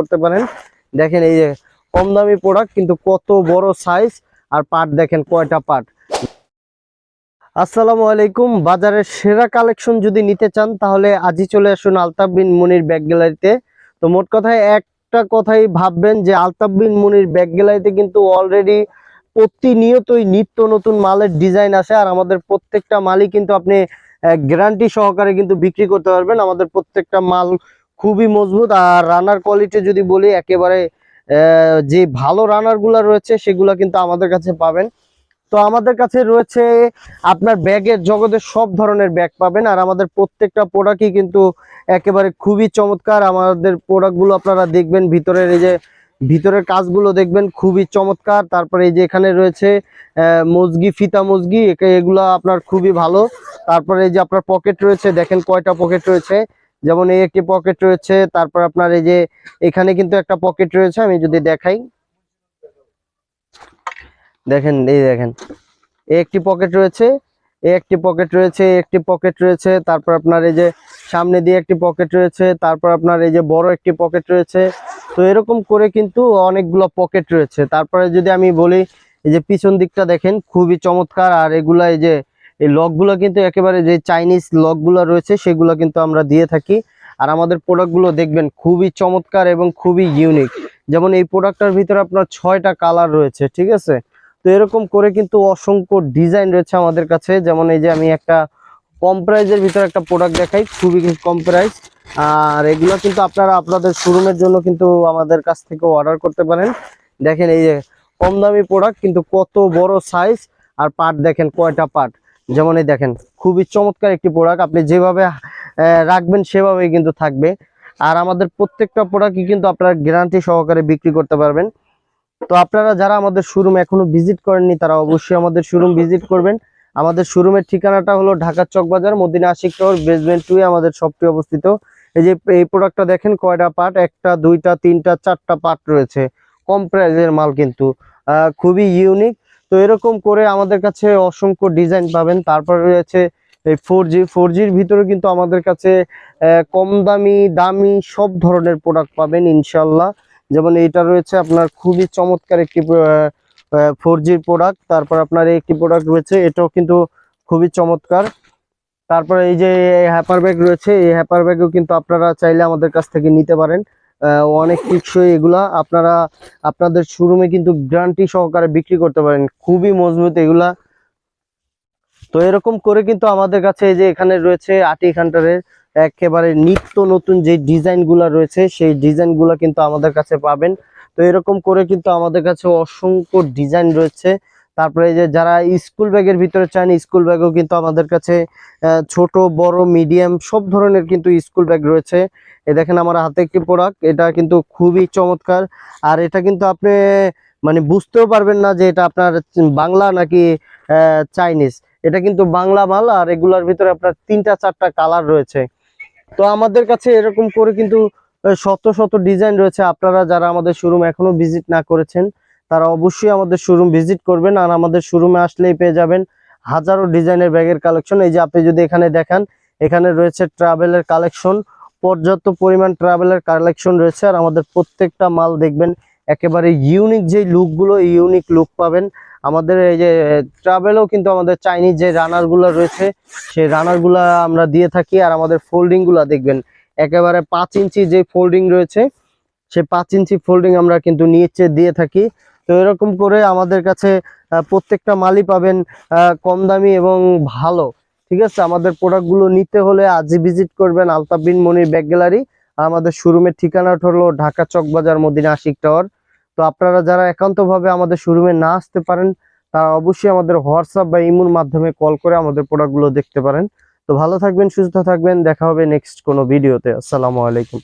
করতে পারেন। দেখেন এই যে কম দামি প্রোডাক্ট কিন্তু কত বড় সাইজ আর পার্ট দেখেন কয়টা পার্ট আসসালামু আলাইকুম। বাজারের সেরা কালেকশন যদি নিতে চান, তাহলে আজই চলে আসুন আলতাফ বিন মুনির ব্যাগ গ্যালারিতে। তো মোট কথায় একটা কথাই ভাববেন যে, আলতাফ বিন মুনির ব্যাগ গ্যালারিতে কিন্তু অলরেডি প্রতিনিয়তই নিত্য নতুন মালের ডিজাইন আসে, আর আমাদের প্রত্যেকটা মালই কিন্তু আপনি গ্যারান্টি সহকারে কিন্তু বিক্রি করতে পারবেন। আমাদের প্রত্যেকটা মাল খুবই মজবুত। আর রানার কোয়ালিটি যদি বলি, একেবারে যে ভালো রানারগুলা রয়েছে, সেগুলা কিন্তু আমাদের কাছে পাবেন। তো আমাদের কাছে রয়েছে আপনার ব্যাগের জগতের সব ধরনের ব্যাগ পাবেন। আর আমাদের প্রত্যেকটা প্রোডাক্টই কিন্তু একেবারে খুবই চমৎকার। আমাদের প্রোডাক্টগুলো আপনারা দেখবেন, ভিতরের এই যে, ভিতরের কাজগুলো দেখবেন, খুবই চমৎকার। তারপরে এই যে এখানে রয়েছে মজগি ফিতা মজগি এগুলো আপনার খুবই ভালো। তারপরে এই যে আপনার পকেট রয়েছে, দেখেন কয়টা পকেট রয়েছে। যেমন এই একটি পকেট রয়েছে, তারপর আপনার এই যে এখানে কিন্তু একটা পকেট রয়েছে, আমি যদি দেখাই। দেখেন, এই দেখেন, এই একটি পকেট রয়েছে, এই একটি পকেট রয়েছে একটি পকেট রয়েছে, তারপর আপনার এই যে সামনে দিয়ে একটি পকেট রয়েছে, তারপর আপনার এই যে বড় একটি পকেট রয়েছে। তো এরকম করে কিন্তু অনেকগুলো পকেট রয়েছে। তারপরে যদি আমি বলি, এই যে পিছন দিকটা দেখেন, খুবই চমৎকার, আর এগুলা এই যে এই লকগুলো কিন্তু একেবারে যে চাইনিজ লকগুলো রয়েছে, সেগুলো কিন্তু আমরা দিয়ে থাকি। আর আমাদের প্রোডাক্টগুলো দেখবেন খুবই চমৎকার এবং খুবই ইউনিক। যেমন এই প্রোডাক্টটার ভিতরে আপনার ছয়টা কালার রয়েছে, ঠিক আছে? তো এরকম করে কিন্তু অসংখ্য ডিজাইন রয়েছে আমাদের কাছে। যেমন এই যে আমি একটা কম প্রাইজের ভিতরে একটা প্রোডাক্ট দেখাই, খুবই কম প্রাইস। আর এগুলো কিন্তু আপনারা আপনাদের শোরুমের জন্য কিন্তু আমাদের কাছ থেকে অর্ডার করতে পারেন। দেখেন এই যে কম দামি প্রোডাক্ট, কিন্তু কত বড় সাইজ। আর পার্ট দেখেন কয়টা পার্ট। যেমন এই দেখেন, খুবই চমৎকার একটি প্রোডাক্ট আপনি যেভাবে রাখবেন সেভাবেই কিন্তু থাকবে। আর আমাদের প্রত্যেকটা প্রোডাক্টই কিন্তু আপনারা গ্যারান্টি সহকারে বিক্রি করতে পারবেন। তো আপনারা যারা আমাদের শোরুম এখনও ভিজিট করেননি, তারা অবশ্যই আমাদের শোরুম ভিজিট করবেন। আমাদের শোরুমের ঠিকানাটা হলো ঢাকার চকবাজার মদিনা আশিক টাওয়ার বেসমেন্ট টুয়ে আমাদের শপটি অবস্থিত। এই যে, এই প্রোডাক্টটা দেখেন, কয়টা পার্ট একটা, দুইটা, তিনটা, চারটা পার্ট রয়েছে। কম প্রাইজের মাল কিন্তু। খুবই ইউনিক তো এরকম করে আমাদের কাছে অসংখ্য ডিজাইন পাবেন। তারপর রয়েছে এই ফোর জি ফোর জির ভিতরে কিন্তু আমাদের কাছে কম দামি দামি সব ধরনের প্রোডাক্ট পাবেন ইনশাল্লাহ যেমন এইটা রয়েছে আপনার খুবই চমৎকার একটি ফোর জির প্রোডাক্ট তারপর আপনার একটি প্রোডাক্ট রয়েছে, এটাও কিন্তু খুবই চমৎকার। তারপরে এই যে হ্যাপার ব্যাগ রয়েছে, এই হ্যাপার ব্যাগও কিন্তু আপনারা চাইলে আমাদের কাছ থেকে নিতে পারেন। অনেক টিকসই এগুলা আপনারা আপনাদের শোরুমে কিন্তু গ্যারান্টি সহকারে বিক্রি করতে পারেন। খুবই মজবুত এগুলা। তো এরকম করে কিন্তু আমাদের কাছে এই যে এখানে রয়েছে আটি খান্টারের একেবারে নিত্য নতুন যে ডিজাইনগুলা রয়েছে, সেই ডিজাইনগুলা কিন্তু আমাদের কাছে পাবেন। তো এরকম করে কিন্তু আমাদের কাছে অসংখ্য ডিজাইন রয়েছে। তারপরে যে যারা স্কুল ব্যাগের ভিতরে চান, স্কুল ব্যাগও কিন্তু আমাদের কাছে ছোট, বড়, মিডিয়াম, সব ধরনের কিন্তু স্কুল ব্যাগ রয়েছে। এ দেখেন আমার হাতে একটি প্রোডাক্ট, এটা কিন্তু খুবই চমৎকার। আর এটা কিন্তু আপনি মানে বুঝতেও পারবেন না যে এটা আপনার বাংলা নাকি চাইনিজ। এটা কিন্তু বাংলা মাল আর এগুলার ভিতরে আপনার তিনটা, চারটা কালার রয়েছে। তো আমাদের কাছে এরকম করে কিন্তু শত শত ডিজাইন রয়েছে। আপনারা যারা আমাদের শোরুম এখনও ভিজিট না করেছেন তারা অবশ্যই আমাদের শোরুম ভিজিট করবেন আর আমাদের শোরুমে আসলেই পেয়ে যাবেন হাজারো ডিজাইনের ব্যাগের কালেকশন এই যে আপনি যদি এখানে দেখান, এখানে রয়েছে ট্রাভেলের কালেকশন পর্যাপ্ত পরিমাণ ট্রাভেলের কালেকশন রয়েছে আর আমাদের প্রত্যেকটা মাল দেখবেন, একেবারে ইউনিক যে লুকগুলো ইউনিক লুক পাবেন। আমাদের এই যে ট্রাভেলও কিন্তু আমাদের চাইনিজ যে রানারগুলো রয়েছে, সেই রানারগুলো আমরা দিয়ে থাকি আর আমাদের ফোল্ডিংগুলো দেখবেন। একেবারে পাঁচ ইঞ্চি যে ফোল্ডিং রয়েছে, সে পাঁচ ইঞ্চি ফোল্ডিং আমরা কিন্তু নিচে দিয়ে থাকি। তো এরকম করে আমাদের কাছে প্রত্যেকটা মালই পাবেন কম দামি এবং ভালো, ঠিক আছে? আমাদের প্রোডাক্টগুলো নিতে হলে আজই ভিজিট করবেন আলতাফ বিন মনির ব্যাগ গ্যালারি আমাদের শোরুমের ঠিকানাটা হলো ঢাকা চকবাজার মদিনা আশিক টাওয়ার। তো আপনারা যারা একান্তভাবে আমাদের শোরুমে না আসতে পারেন, তারা অবশ্যই আমাদের হোয়াটসঅ্যাপ বা ইমোর মাধ্যমে কল করে আমাদের প্রোডাক্টগুলো দেখতে পারেন। তো ভালো থাকবেন, সুস্থ থাকবেন, দেখা হবে নেক্সট কোনো ভিডিওতে আসসালামু আলাইকুম।